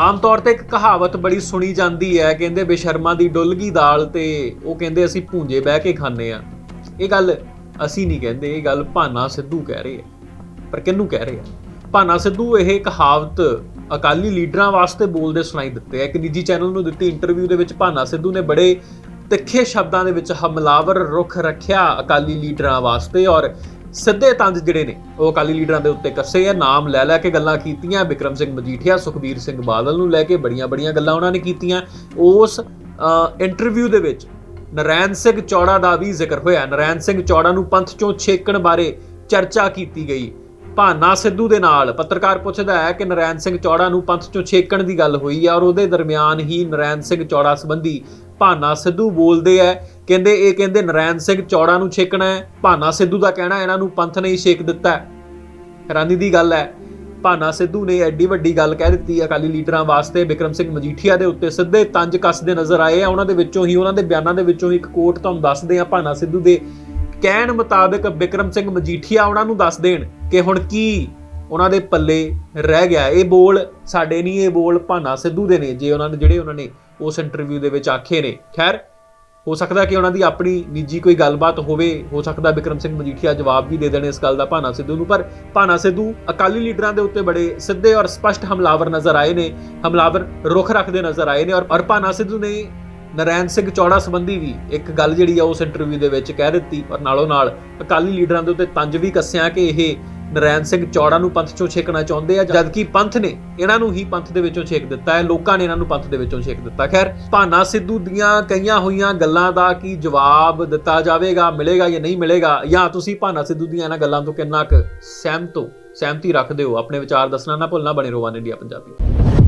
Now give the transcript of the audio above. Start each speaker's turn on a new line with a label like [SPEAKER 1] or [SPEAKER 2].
[SPEAKER 1] ਆਮ ਤੌਰ ਤੇ ਇੱਕ ਕਹਾਵਤ ਬੜੀ ਸੁਣੀ ਜਾਂਦੀ ਹੈ, ਕਹਿੰਦੇ ਬੇਸ਼ਰਮਾਂ ਦੀ ਡੁੱਲਗੀ ਦਾਲ ਤੇ ਉਹ ਕਹਿੰਦੇ ਅਸੀਂ ਭੂੰਜੇ ਬਹਿ ਕੇ ਖਾਂਦੇ ਆ ਇਹ ਗੱਲ ਅਸੀਂ ਨਹੀਂ ਕਹਿੰਦੇ, ਇਹ ਗੱਲ ਭਾਨਾ ਸਿੱਧੂ ਕਹਿ ਰਹੇ ਆ, ਪਰ ਕਿਹਨੂੰ ਕਹਿ ਰਹੇ ਆ? ਭਾਨਾ ਸਿੱਧੂ ਇਹ ਕਹਾਵਤ ਅਕਾਲੀ ਲੀਡਰਾਂ ਵਾਸਤੇ ਬੋਲਦੇ ਸੁਣਾਈ ਦਿੱਤੇ ਆ। ਇੱਕ ਨਿੱਜੀ ਚੈਨਲ ਨੂੰ ਦਿੱਤੀ ਇੰਟਰਵਿਊ ਦੇ ਵਿੱਚ ਭਾਨਾ ਸਿੱਧੂ ਨੇ ਬੜੇ ਤਿੱਖੇ ਸ਼ਬਦਾਂ ਦੇ ਵਿੱਚ ਹਮਲਾਵਰ ਰੁਖ ਰੱਖਿਆ ਅਕਾਲੀ ਲੀਡਰਾਂ ਵਾਸਤੇ ਔਰ ਸਿੱਧੇ ਤੰਜ ਜਿਹੜੇ ਨੇ, ਉਹ ਅਕਾਲੀ ਲੀਡਰਾਂ ਦੇ ਉੱਤੇ ਕੱਸੇ ਆ, ਨਾਮ ਲੈ ਲੈ ਕੇ ਗੱਲਾਂ ਕੀਤੀਆਂ ਬਿਕਰਮ ਸਿੰਘ ਮਜੀਠੀਆ, ਸੁਖਬੀਰ ਸਿੰਘ ਬਾਦਲ ਨੂੰ ਲੈ ਕੇ ਬੜੀਆਂ ਬੜੀਆਂ ਗੱਲਾਂ ਉਹਨਾਂ ਨੇ ਕੀਤੀਆਂ। ਉਸ ਇੰਟਰਵਿਊ ਦੇ ਵਿੱਚ ਨਰੈਣ ਸਿੰਘ ਚੌੜਾ ਦਾ ਵੀ ਜ਼ਿਕਰ ਹੋਇਆ। ਨਰੈਣ ਸਿੰਘ ਚੌੜਾ ਨੂੰ ਪੰਥ ਚੋਂ ਛੇਕਣ ਬਾਰੇ ਚਰਚਾ ਕੀਤੀ ਗਈ। ਭਾਨਾ ਸਿੱਧੂ ਦੇ ਨਾਲ। ਪੱਤਰਕਾਰ ਪੁੱਛਦਾ ਹੈ ਕਿ ਨਰੈਣ ਸਿੰਘ ਚੌੜਾ ਨੂੰ ਪੰਥ ਚੋਂ ਛੇਕਣ ਦੀ ਗੱਲ ਹੋਈ ਹੈ ਔਰ ਉਹਦੇ ਦਰਮਿਆਨ ਹੀ ਨਰੈਣ ਸਿੰਘ ਚੌੜਾ ਸੰਬੰਧੀ ਭਾਨਾ ਸਿੱਧੂ ਬੋਲਦੇ ਹੈ ਕਹਿੰਦੇ, ਇਹ ਕਹਿੰਦੇ ਨਰੈਣ ਸਿੰਘ ਚੌੜਾ ਨੂੰ ਛੇਕਣਾ ਹੈ। ਭਾਨਾ ਸਿੱਧੂ ਦਾ ਕਹਿਣਾ ਇਹਨਾਂ ਨੂੰ ਪੰਥ ਨੇ ਹੀ ਛੇਕ ਦਿੱਤਾ ਹੈ। ਹੈਰਾਨੀ ਦੀ ਗੱਲ ਹੈ, ਭਾਨਾ ਸਿੱਧੂ ਨੇ ਐਡੀ ਵੱਡੀ ਗੱਲ ਕਹਿ ਦਿੱਤੀ ਅਕਾਲੀ ਲੀਡਰਾਂ ਵਾਸਤੇ। ਬਿਕਰਮ ਸਿੰਘ ਮਜੀਠੀਆ ਦੇ ਉੱਤੇ ਸਿੱਧੇ ਤੰਜ ਕੱਸਦੇ ਨਜ਼ਰ ਆਏ ਆ। ਉਹਨਾਂ ਦੇ ਵਿੱਚੋਂ ਹੀ, ਉਹਨਾਂ ਦੇ ਬਿਆਨਾਂ ਦੇ ਵਿੱਚੋਂ ਹੀ ਇੱਕ ਕੋਟ ਤੁਹਾਨੂੰ ਦੱਸਦੇ ਆ ਭਾਨਾ ਸਿੱਧੂ ਦੇ। ਕਹਿਣ ਮੁਤਾਬਕ ਬਿਕਰਮ ਸਿੰਘ ਮਜੀਠੀਆ ਉਹਨਾਂ ਨੂੰ ਦੱਸ ਦੇਣ ਕਿ ਹੁਣ ਕੀ ਉਹਨਾਂ ਦੇ ਪੱਲੇ ਰਹਿ ਗਿਆ। ਇਹ ਬੋਲ ਸਾਡੇ ਨਹੀਂ, ਇਹ ਬੋਲ ਭਾਨਾ ਸਿੱਧੂ ਦੇ ਨੇ, ਜੇ ਉਹਨਾਂ ਨੇ ਜਿਹੜੇ ਉਹਨਾਂ ਨੇ ਉਸ ਇੰਟਰਵਿਊ ਦੇ ਵਿੱਚ ਆਖੇ ਨੇ। ਖੈਰ, ਹੋ ਸਕਦਾ ਕਿ ਉਹਨਾਂ ਦੀ ਆਪਣੀ ਨਿੱਜੀ ਕੋਈ ਗੱਲਬਾਤ ਹੋਵੇ। ਹੋ ਸਕਦਾ ਬਿਕਰਮ ਸਿੰਘ ਮਜੀਠੀਆ ਜਵਾਬ ਵੀ ਦੇ ਦੇਣ ਇਸ ਗੱਲ ਦਾ ਭਾਨਾ ਸਿੱਧੂ ਨੂੰ। ਪਰ ਭਾਨਾ ਸਿੱਧੂ ਅਕਾਲੀ ਲੀਡਰਾਂ ਦੇ ਉੱਤੇ ਬੜੇ ਸਿੱਧੇ ਔਰ ਸਪਸ਼ਟ ਹਮਲਾਵਰ ਨਜ਼ਰ ਆਏ ਨੇ। ਹਮਲਾਵਰ ਰੁਖ ਰੱਖਦੇ ਨਜ਼ਰ ਆਏ ਨੇ ਔਰ ਔਰ ਭਾਨਾ ਸਿੱਧੂ ਨੇ ਨਰੈਣ ਸਿੰਘ ਚੌੜਾ ਸੰਬੰਧੀ ਵੀ ਇੱਕ ਗੱਲ ਜਿਹੜੀ ਆ ਉਸ ਇੰਟਰਵਿਊ ਦੇ ਵਿੱਚ ਕਹਿ ਦਿੱਤੀ ਔਰ ਨਾਲੋਂ ਨਾਲ ਅਕਾਲੀ ਲੀਡਰਾਂ ਦੇ ਉੱਤੇ ਤੰਜ ਵੀ ਕੱਸਿਆ ਕਿ ਇਹ ਨਰੈਣ ਸਿੰਘ ਚੌੜਾ ਨੂੰ ਪੰਥ ਚੋਂ ਛੇਕਣਾ ਚਾਹੁੰਦੇ ਆ, ਜਦਕਿ ਪੰਥ ਨੇ ਇਹਨਾਂ ਨੂੰ ਹੀ ਪੰਥ ਦੇ ਵਿੱਚੋਂ ਛੇਕ ਦਿੱਤਾ ਹੈ, ਲੋਕਾਂ ਨੇ ਇਹਨਾਂ ਨੂੰ ਪੰਥ ਦੇ ਵਿੱਚੋਂ ਛੇਕ ਦਿੱਤਾ। ਖੈਰ, ਭਾਨਾ ਸਿੱਧੂ ਦੀਆਂ ਕਈਆਂ ਹੋਈਆਂ ਗੱਲਾਂ ਦਾ ਕੀ ਜਵਾਬ ਦਿੱਤਾ ਜਾਵੇਗਾ, ਮਿਲੇਗਾ ਜਾਂ ਨਹੀਂ ਮਿਲੇਗਾ? ਜਾਂ ਤੁਸੀਂ ਭਾਨਾ ਸਿੱਧੂ ਦੀਆਂ ਇਹਨਾਂ ਗੱਲਾਂ ਤੋਂ ਕਿੰਨਾ ਕੁ ਸਹਿਮਤ ਹੋ? ਸਹਿਮਤੀ ਰੱਖਦੇ ਹੋ? ਆਪਣੇ ਵਿਚਾਰ ਦੱਸਣਾ ਨਾ ਭੁੱਲਣਾ, ਬਣੇ ਰੋਵਾਨ ਇੰਡੀਆ ਪੰਜਾਬੀ।